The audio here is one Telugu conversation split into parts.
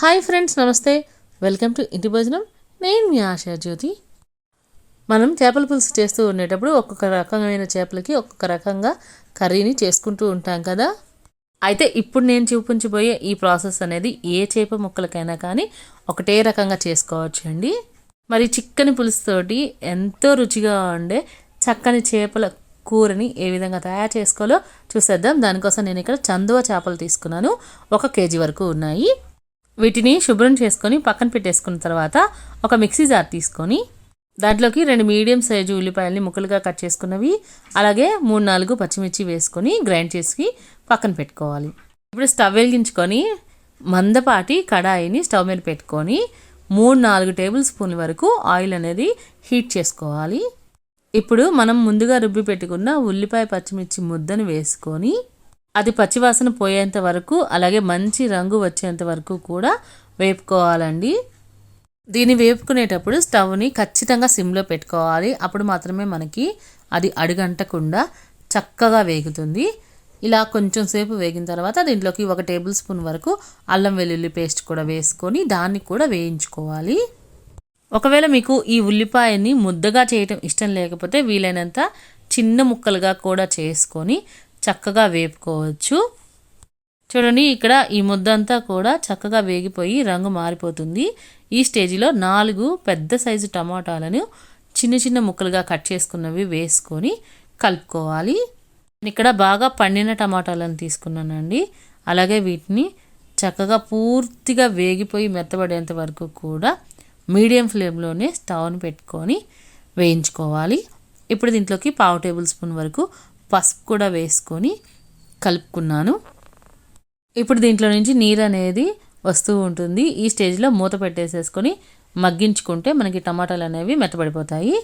హాయ్ ఫ్రెండ్స్ నమస్తే. వెల్కమ్ టు ఇంటి భోజనం నేను మీ ఆశా జ్యోతి. మనం చేపల పులుసు చేస్తూ ఉండేటప్పుడు ఒక్కొక్క రకమైన చేపలకి ఒక్కొక్క రకంగా కర్రీని చేసుకుంటూ ఉంటాం కదా. అయితే ఇప్పుడు నేను చూపించబోయే ఈ ప్రాసెస్ అనేది ఏ చేప ముక్కలకైనా కానీ ఒకటే రకంగా చేసుకోవచ్చు అండి. మరి చిక్కని పులుసుతోటి ఎంతో రుచిగా ఉండే చక్కని చేపల కూరని ఏ విధంగా తయారు చేసుకోవాలో చూసేద్దాం. దానికోసం నేను ఇక్కడ చందువ చేపలు తీసుకున్నాను. ఒక కేజీ వరకు ఉన్నాయి. వీటిని శుభ్రం చేసుకొని పక్కన పెట్టేసుకున్న తర్వాత ఒక మిక్సీ జార్ తీసుకొని దాంట్లోకి రెండు మీడియం సైజు ఉల్లిపాయల్ని ముక్కలుగా కట్ చేసుకున్నవి అలాగే మూడు నాలుగు పచ్చిమిర్చి వేసుకొని గ్రైండ్ చేసి పక్కన పెట్టుకోవాలి. ఇప్పుడు స్టవ్ వెలిగించుకొని మందపాటి కడాయిని స్టవ్ మీద పెట్టుకొని మూడు నాలుగు టేబుల్ స్పూన్ల వరకు ఆయిల్ అనేది హీట్ చేసుకోవాలి. ఇప్పుడు మనం ముందుగా రుబ్బి పెట్టుకున్న ఉల్లిపాయ పచ్చిమిర్చి ముద్దను వేసుకొని అది పచ్చివాసన పోయేంత వరకు అలాగే మంచి రంగు వచ్చేంత వరకు కూడా వేపుకోవాలండి. దీన్ని వేపుకునేటప్పుడు స్టవ్ని ఖచ్చితంగా సిమ్లో పెట్టుకోవాలి. అప్పుడు మాత్రమే మనకి అది అడుగంటకుండా చక్కగా వేగుతుంది. ఇలా కొంచెం సేపు వేగిన తర్వాత దీంట్లోకి ఒక టేబుల్ స్పూన్ వరకు అల్లం వెల్లుల్లి పేస్ట్ కూడా వేసుకొని దాన్ని కూడా వేయించుకోవాలి. ఒకవేళ మీకు ఈ ఉల్లిపాయని ముద్దగా చేయటం ఇష్టం లేకపోతే వీలైనంత చిన్న ముక్కలుగా కూడా చేసుకొని చక్కగా వేపుకోవచ్చు. చూడండి ఇక్కడ ఈ ముద్దంతా కూడా చక్కగా వేగిపోయి రంగు మారిపోతుంది. ఈ స్టేజిలో నాలుగు పెద్ద సైజు టమాటాలను చిన్న చిన్న ముక్కలుగా కట్ చేసుకున్నవి వేసుకొని కలుపుకోవాలి. ఇక్కడ బాగా పండిన టమాటాలను తీసుకున్నానండి. అలాగే వీటిని చక్కగా పూర్తిగా వేగిపోయి మెత్తబడేంత వరకు కూడా మీడియం ఫ్లేమ్లోనే స్టవ్ని పెట్టుకొని వేయించుకోవాలి. ఇప్పుడు దీంట్లోకి పావు టేబుల్ స్పూన్ వరకు పసుపు కూడా వేసుకొని కలుపుకున్నాను. ఇప్పుడు దీంట్లో నుంచి నీరు అనేది వస్తూ ఉంటుంది. ఈ స్టేజ్లో మూత పెట్టేసేసుకొని మగ్గించుకుంటే మనకి టమాటాలు అనేవి మెత్తబడిపోతాయి.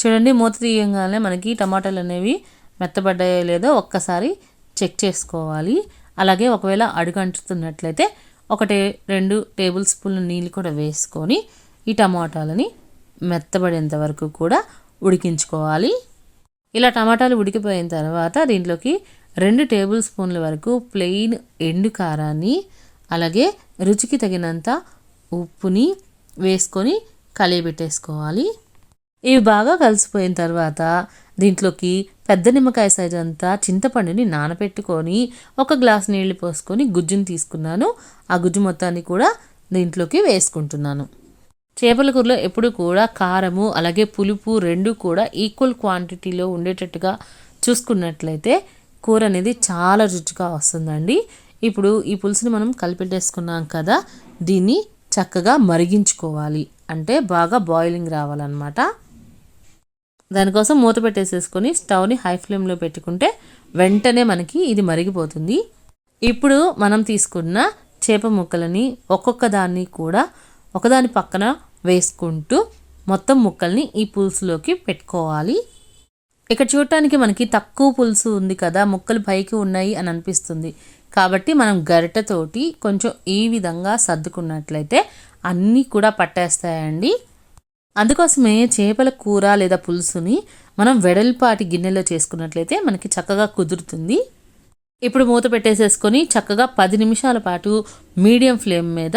చూడండి మూత తీయంగానే మనకి టమాటాలు అనేవి మెత్తబడ్డాయో లేదో ఒక్కసారి చెక్ చేసుకోవాలి. అలాగే ఒకవేళ అడుగంటుతున్నట్లయితే ఒకటి రెండు టేబుల్ స్పూన్ల నీళ్ళు కూడా వేసుకొని ఈ టమాటాలని మెత్తబడేంత వరకు కూడా ఉడికించుకోవాలి. ఇలా టమాటాలు ఉడికిపోయిన తర్వాత దీంట్లోకి రెండు టేబుల్ స్పూన్ల వరకు ప్లెయిన్ ఎండు కారాన్ని అలాగే రుచికి తగినంత ఉప్పుని వేసుకొని కలియబెట్టేసుకోవాలి. ఇవి బాగా కలిసిపోయిన తర్వాత దీంట్లోకి పెద్ద నిమ్మకాయ సైజ్ అంతా చింతపండుని నానబెట్టుకొని ఒక గ్లాస్ నీళ్ళు పోసుకొని గుజ్జుని తీసుకున్నాను. ఆ గుజ్జు మొత్తాన్ని కూడా దీంట్లోకి వేసుకుంటున్నాను. చేపల కూరలో ఎప్పుడు కూడా కారము అలాగే పులుపు రెండు కూడా ఈక్వల్ క్వాంటిటీలో ఉండేటట్టుగా చూసుకున్నట్లయితే కూర అనేది చాలా రుచిగా వస్తుందండి. ఇప్పుడు ఈ పులుసుని మనం కలిపెట్టేసుకున్నాం కదా దీన్ని చక్కగా మరిగించుకోవాలి. అంటే బాగా బాయిలింగ్ రావాలన్నమాట. దానికోసం మూత పెట్టేసేసుకొని స్టవ్ని హై ఫ్లేమ్లో పెట్టుకుంటే వెంటనే మనకి ఇది మరిగిపోతుంది. ఇప్పుడు మనం తీసుకున్న చేప ముక్కలని ఒక్కొక్క దాన్ని కూడా ఒకదాని పక్కన వేసుకుంటూ మొత్తం ముక్కల్ని ఈ పులుసులోకి పెట్టుకోవాలి. ఇక్కడ చూడటానికి మనకి తక్కువ పులుసు ఉంది కదా ముక్కలు పైకి ఉన్నాయి అని అనిపిస్తుంది. కాబట్టి మనం గరిటతోటి కొంచెం ఈ విధంగా సర్దుకున్నట్లయితే అన్నీ కూడా పట్టేస్తాయండి. అందుకోసమే చేపల కూర లేదా పులుసుని మనం వెడల్పాటి గిన్నెలో చేసుకున్నట్లయితే మనకి చక్కగా కుదురుతుంది. ఇప్పుడు మూత పెట్టేసేసుకొని చక్కగా పది నిమిషాల పాటు మీడియం ఫ్లేమ్ మీద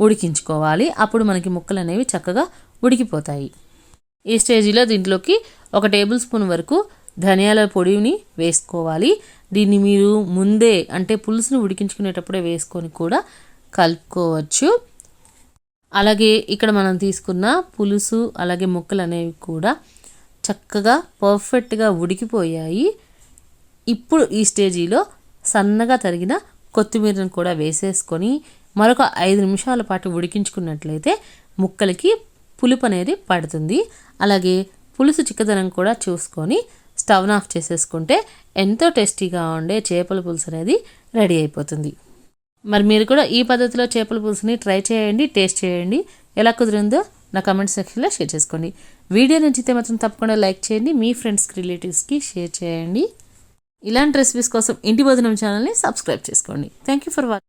ఉడికించుకోవాలి. అప్పుడు మనకి ముక్కలు అనేవి చక్కగా ఉడికిపోతాయి. ఈ స్టేజీలో దీంట్లోకి ఒక టేబుల్ స్పూన్ వరకు ధనియాల పొడిని వేసుకోవాలి. దీన్ని మీరు ముందే అంటే పులుసును ఉడికించుకునేటప్పుడే వేసుకొని కూడా కలుపుకోవచ్చు. అలాగే ఇక్కడ మనం తీసుకున్న పులుసు అలాగే ముక్కలు అనేవి కూడా చక్కగా పర్ఫెక్ట్గా ఉడికిపోయాయి. ఇప్పుడు ఈ స్టేజీలో సన్నగా తరిగిన కొత్తిమీరను కూడా వేసేసుకొని మరొక ఐదు నిమిషాల పాటు ఉడికించుకున్నట్లయితే ముక్కలకి పులుపు అనేది పడుతుంది. అలాగే పులుసు చిక్కదనం కూడా చూసుకొని స్టవ్ ఆఫ్ చేసేసుకుంటే ఎంతో టేస్టీగా ఉండే చేపల పులుసు అనేది రెడీ అయిపోతుంది. మరి మీరు కూడా ఈ పద్ధతిలో చేపల పులుసుని ట్రై చేయండి టేస్ట్ చేయండి. ఎలా కుదిరిందో నా కమెంట్ సెక్షన్లో షేర్ చేసుకోండి. వీడియో నచ్చితే మాత్రం తప్పకుండా లైక్ చేయండి మీ ఫ్రెండ్స్కి రిలేటివ్స్కి షేర్ చేయండి. ఇలాంటి రెసిపీస్ కోసం ఇంటి భోజనం ఛానల్ని సబ్స్క్రైబ్ చేసుకోండి. Thank you for watching